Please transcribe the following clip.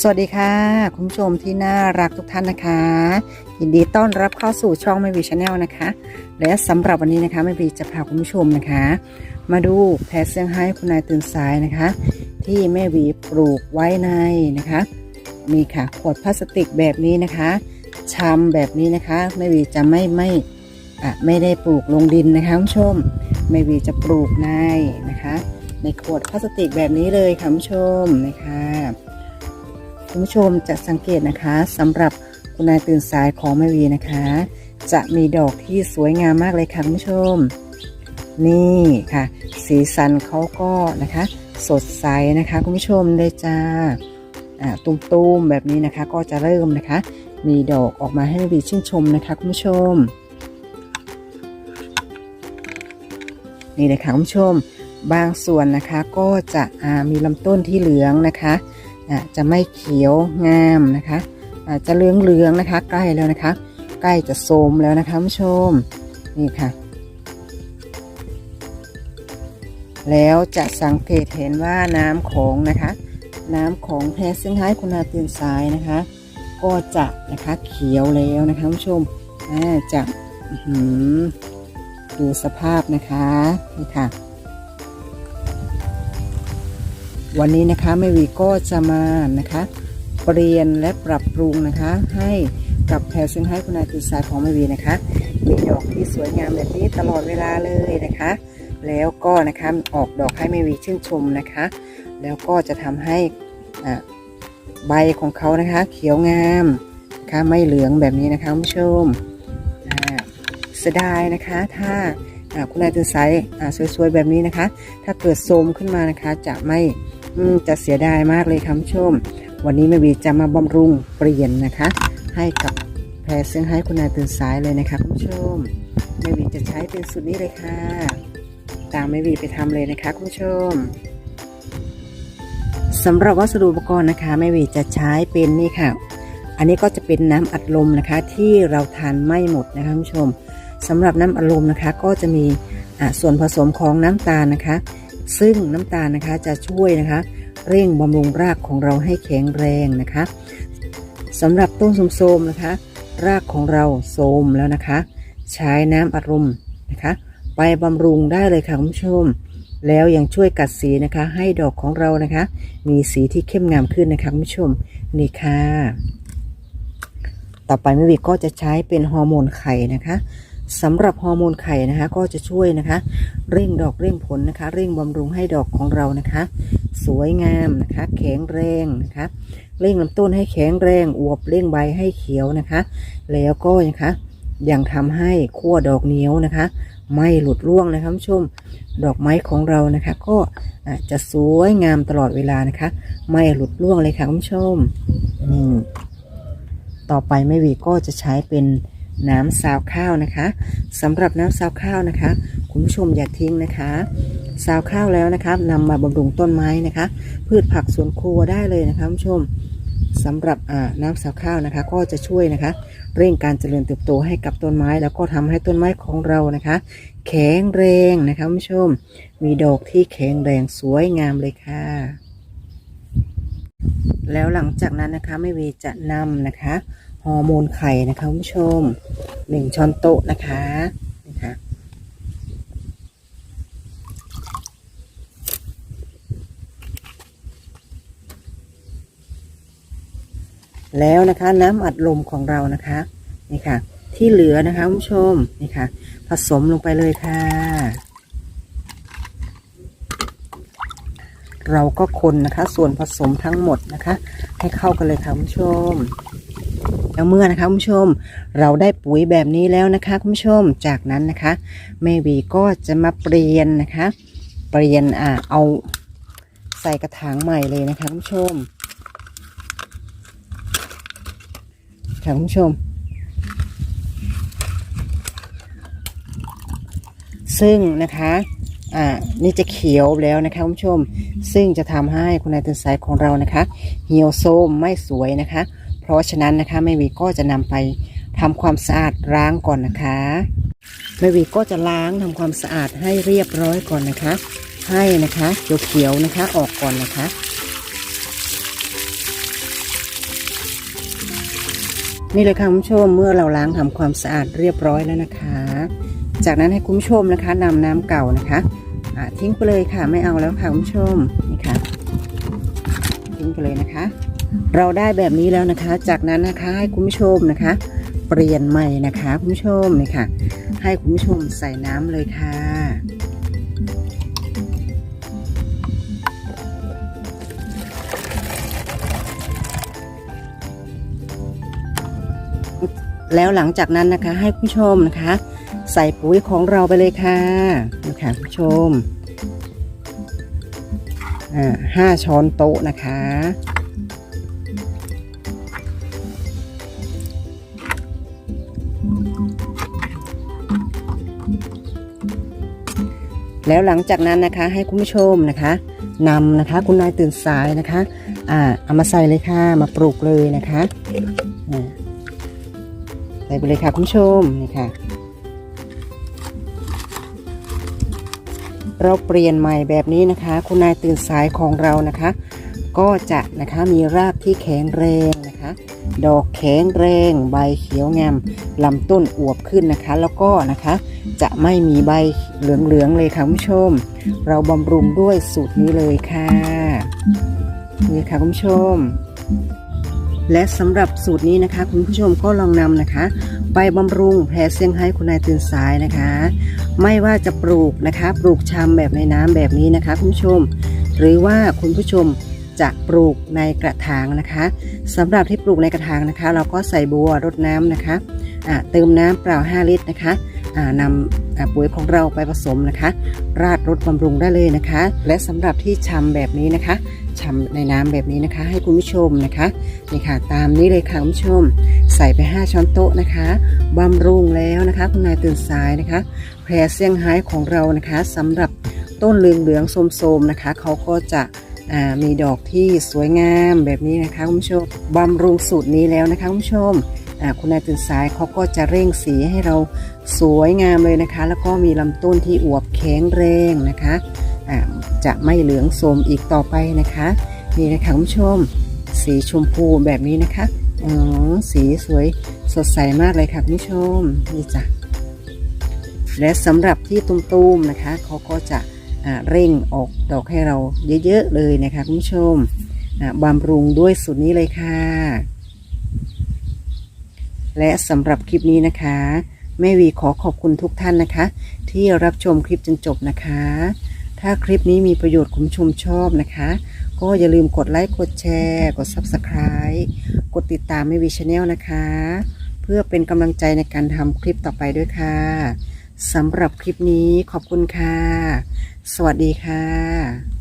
สวัสดีค่ะ คุณผู้ชมที่น่ารักทุกท่านนะคะ ยินดีต้อนรับเข้าสู่ช่องไม่วีชาแนลนะคะ และสำหรับวันนี้นะคะไม่วีจะพาคุณผู้ชมนะคะ มาดูแพรเซียงไฮ้คุณนายตื่นสายนะคะ ที่แม่วีปลูกไว้ในนะคะมีค่ะขวดพลาสติกแบบนี้นะคะชำแบบนี้นะคะแม่วีจะไม่ไม่อะไม่ได้ปลูกลงดินนะคะคุณผู้ชมแม่วีจะปลูกในนะคะ ในขวดพลาสติกแบบนี้เลยค่ะคุณผู้ชมนะคะ คุณผู้ชมจะสังเกตนะคะสำหรับคุณนายตื่นสายของแม่วีนะคะ จะมีดอกที่สวยงามมากเลยค่ะคุณผู้ชม นี่ค่ะ สีสันเขาก็นะคะ สดใสนะคะคุณผู้ชมเลยจ้าตุ้มๆแบบนี้นะคะ ก็จะเริ่มนะคะ มีดอกออกมาให้แม่วีชื่นชมนะคะคุณผู้ชม นี่เลยค่ะคุณผู้ชม บางส่วนนะคะก็จะมีลำต้นที่เหลืองนะคะ จะไม่เขียวงามนะคะอาจจะเหลืองเหลืองๆนะคะ ใกล้แล้วนะคะ ใกล้จะโทมแล้วนะคะผู้ชมนี่ค่ะ แล้วจะสังเกตเห็นว่าน้ำของนะคะ น้ำของแพรซี่งไฮ้คุณนาตื่นสายนะคะ ก็จะนะคะเขียวแล้วนะคะผู้ชมอ่าจะดูสภาพนะคะนี่ค่ะ วันนี้นะคะแม่วีก็จะมานะคะ เปลี่ยนและปรับปรุงนะคะ ให้กับแพรเซี่งไฮ้คุณนายตื่นสายของแม่วีนะคะ มีดอกที่สวยงามแบบนี้ตลอดเวลาเลยนะคะ แล้วก็นะคะออกดอกให้แม่วีชื่นชมนะคะ แล้วก็จะทำให้อ่าใบของเขานะคะ เขียวงามนะคะไม่เหลืองแบบนี้นะคะผู้ชมเสียดายนะคะถ้าคุณนายตื่นสายสวยๆแบบนี้นะคะ ถ้าเกิดโทมขึ้นมานะคะจะไม่ จะเสียดายมากเลยคุณผู้ชม วันนี้แม่วีจะมาบำรุงเปลี่ยนนะคะ ให้กับแพรซี่งไฮ้คุณนายตื่นสายเลยนะคะคุณผู้ชมแม่วีจะใช้เป็นสูตรนี้เลยค่ะ ตามแม่วีไปทำเลยนะคะคุณผู้ชมสำหรับวัสดุอุปกรณ์นะคะแม่วีจะใช้เป็นนี่ค่ะ อันนี้ก็จะเป็นน้ำอัดลมนะคะ ที่เราทานไม่หมดนะคะคุณผู้ชมสำหรับน้ำอัดลมนะคะ ก็จะมีส่วนผสมของน้ำตาลนะคะ ซึ่งน้ำตาลนะคะจะช่วยนะคะ เร่งบำรุงรากของเราให้แข็งแรงนะคะสำหรับต้นโทรมๆนะคะ รากของเราโทมแล้วนะคะ ใช้น้ำอัดลมนะคะ ไปบำรุงได้เลยค่ะคุณผู้ชม แล้วยังช่วยกัดสีนะคะ ให้ดอกของเรานะคะ มีสีที่เข้มงามขึ้นนะคะคุณผู้ชมนี่ค่ะ ต่อไปแม่วิก็จะใช้เป็นฮอร์โมนไข่นะคะ สำหรับฮอร์โมนไข่นะคะ ก็จะช่วยนะคะ เร่งดอกเร่งผลนะคะ เร่งบำรุงให้ดอกของเรานะคะ สวยงามนะคะ แข็งแรงนะคะ เร่งลำต้นให้แข็งแรงอวบเร่งใบให้เขียวนะคะ แล้วก็นะคะยังทำให้ขั้วดอกเหนียวนะคะ ไม่หลุดร่วงนะคะคุณผู้ชมดอกไม้ของเรานะคะ ก็จะสวยงามตลอดเวลานะคะ ไม่หลุดร่วงเลยค่ะคุณผู้ชมอืมต่อไปแม่วีก็จะใช้เป็น น้ำซาวข้าวนะคะสำหรับน้ำซาวข้าวนะคะ คุณผู้ชมอย่าทิ้งนะคะซาวข้าวแล้วนะคะนำมาบำรุงต้นไม้นะคะ พืชผักสวนครัวได้เลยนะคะคุณผู้ชมสำหรับอ่าน้ำซาวข้าวนะคะ ก็จะช่วยนะคะ เร่งการเจริญเติบโตให้กับต้นไม้ แล้วก็ทำให้ต้นไม้ของเรานะคะ แข็งแรงนะคะคุณผู้ชม มีดอกที่แข็งแรงสวยงามเลยค่ะ แล้วหลังจากนั้นนะคะไม่วีจะนำนะคะ ฮอร์โมนไข่นะคะคุณผู้ชมหนึ่งช้อนโต๊ะนะคะนะคะแล้วนะคะน้ำอัดลมของเรานะคะนี่ค่ะ ที่เหลือนะคะคุณผู้ชมนี่ค่ะ ผสมลงไปเลยค่ะ เราก็คนนะคะ ส่วนผสมทั้งหมดนะคะ ให้เข้ากันเลยค่ะคุณผู้ชม แล้วเมื่อนะคะคุณผู้ชม เราได้ปุ๋ยแบบนี้แล้วนะคะคุณผู้ชมจากนั้นนะคะแม่วีก็จะมาเปลี่ยนนะคะ เปลี่ยนอ่าเอาใส่กระถางใหม่เลยนะคะคุณผู้ชมค่ะคุณผู้ชม ซึ่งนะคะอ่านี่จะเขียวแล้วนะคะคุณผู้ชม ซึ่งจะทำให้คุณนายตื่นสายของเรานะคะ เหี่ยวโทรมไม่สวยนะคะ เพราะฉะนั้นนะคะแม่วีก็จะนำไปทำความสะอาดล้างก่อนนะคะแม่วีก็จะล้างทำความสะอาดให้เรียบร้อยก่อนนะคะ ให้นะคะเขียวๆนะคะออกก่อนนะคะนี่เลยค่ะคุณผู้ชมเมื่อเราล้างทำความสะอาดเรียบร้อยแล้วนะคะ จากนั้นให้คุณผู้ชมนะคะนำน้ำเก่านะคะอ่าทิ้งไปเลยค่ะไม่เอาแล้วค่ะคุณผู้ชมนี่ค่ะทิ้งไปเลยนะคะ เราได้แบบนี้แล้วนะคะ จากนั้นนะคะให้คุณผู้ชมนะคะ เปลี่ยนใหม่นะคะคุณผู้ชมนี่ค่ะ ให้คุณผู้ชมใส่น้ำเลยค่ะแล้วหลังจากนั้นนะคะให้คุณผู้ชมนะคะ ใส่ปุ๋ยของเราไปเลยค่ะนี่ค่ะคุณผู้ชมอ่าห้าช้อนโต๊ะนะคะ แล้วหลังจากนั้นนะคะให้คุณผู้ชมนะคะนำนะคะ คุณนายตื่นสายนะคะอ่าเอามาใส่เลยค่ะมาปลูกเลยนะคะใส่ไปเลยค่ะคุณผู้ชมนี่ค่ะเราเปลี่ยนใหม่แบบนี้นะคะ คุณนายตื่นสายของเรานะคะ ก็จะนะคะมีรากที่แข็งแรง ดอกแข็งแรง ใบเขียวงามลำต้นอวบขึ้นนะคะ แล้วก็นะคะ จะไม่มีใบเหลืองๆเลยค่ะคุณผู้ชม เราบำรุงด้วยสูตรนี้เลยค่ะนี่ค่ะคุณผู้ชม และสำหรับสูตรนี้นะคะ คุณผู้ชมก็ลองนำนะคะ ไปบำรุงแพรเซี่ยงไฮ้คุณนายตื่นสายนะคะ ไม่ว่าจะปลูกนะคะ ปลูกชำแบบในน้ำแบบนี้นะคะ คุณผู้ชม หรือว่าคุณผู้ชม จะปลูกในกระถางนะคะสำหรับที่ปลูกในกระถางนะคะ เราก็ใส่บัวรดน้ำนะคะเติมน้ำเปล่า 5 ลิตรนะคะนำปุ๋ยของเราไปผสมนะคะ ราดรดบำรุงได้เลยนะคะ และสำหรับที่ชำแบบนี้นะคะชำในน้ำแบบนี้นะคะ ให้คุณผู้ชมนะคะนี่ค่ะ ตามนี้เลยค่ะคุณผู้ชม ใส่ไป 5 ช้อนโต๊ะนะคะบำรุงแล้วนะคะ คุณนายตื่นสายนะคะ แพรเซี่ยงไฮ้ของเรานะคะสำหรับต้นเหลืองเหลืองโสมๆนะคะ เขาก็จะ มีดอกที่สวยงามแบบนี้นะคะคุณผู้ชมบำรุงสูตรนี้แล้วนะคะคุณผู้ชมคุณนายตื่นสายเขาก็จะเร่งสีให้เราสวยงามเลยนะคะ แล้วก็มีลำต้นที่อวบแข็งแรงนะคะอ่าจะไม่เหลืองโสมอีกต่อไปนะคะนี่นะคะคุณผู้ชม สีชมพูแบบนี้นะคะอ๋อสีสวยสดใสมากเลยค่ะคุณผู้ชมนี่จ้ะและสำหรับที่ตุ้มๆนะคะเขาก็จะ เร่งออกดอกให้เราเยอะ ๆ เลยนะคะคุณผู้ชมบำรุงด้วยสูตรนี้เลยค่ะ และสำหรับคลิปนี้นะคะแม่วีขอขอบคุณทุกท่านนะคะ ที่รับชมคลิปจนจบนะคะ ถ้าคลิปนี้มีประโยชน์คุณผู้ชมชอบนะคะ ก็อย่าลืมกดไลค์กดแชร์ กด Subscribe กดติดตามแม่วีชาแนลนะคะ เพื่อเป็นกำลังใจในการทำคลิปต่อไปด้วยค่ะสำหรับคลิปนี้ขอบคุณค่ะ สวัสดีค่ะ